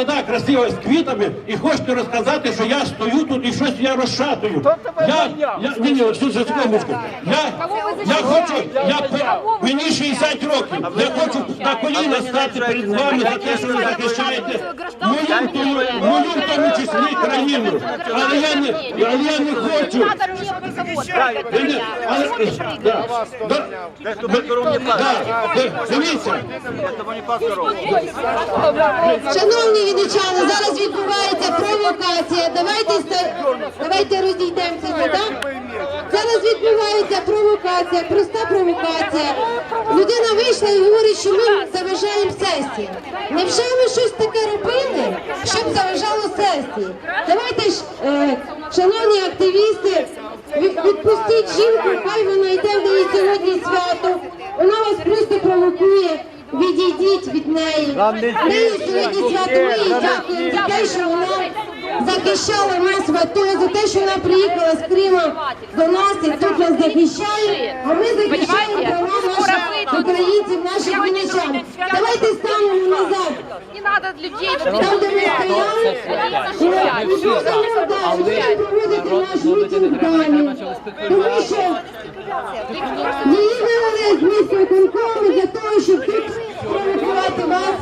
молода, красива з квітами і хочете розказати, що я стою тут і щось я розшатую. Я, я, ні, ні, що за секундочку. Я, я хочу, я, мені 60 років, я хочу на коліна стати перед вами за те, що ви захищаєте мою, мою в тому числі країну. Але я не, але я не хочу. Ні, ні, але, да, да, да, да, Дивіться, Шановні вінничани, зараз відбувається провокація. Давайте ста- давайте розійдемося сюди. Зараз відбувається провокація, проста провокація. Людина вийшла і говорить, що ми заважаємо сесії. Невже ми щось таке робили, сесії? Давайте ж, е, шановні активісти, відпустіть жінку, хай вона йде в неї сьогодні свято. Вона вас просто провокує. Відійдіть від неї. Неї сьогодні свято. Ми їй дякуємо за те, що вона захищала нас в АТО, за те, що вона приїхала з Крима до нас і тут нас захищає. А ми захищаємо права наших українців, наших вінничан. Давайте станемо назад. Не надо людей Там, де ми стояли, будемо проводити наш мітинг далі. Тому що її вивели з місця конкурсу для того, щоб тут провокувати вас.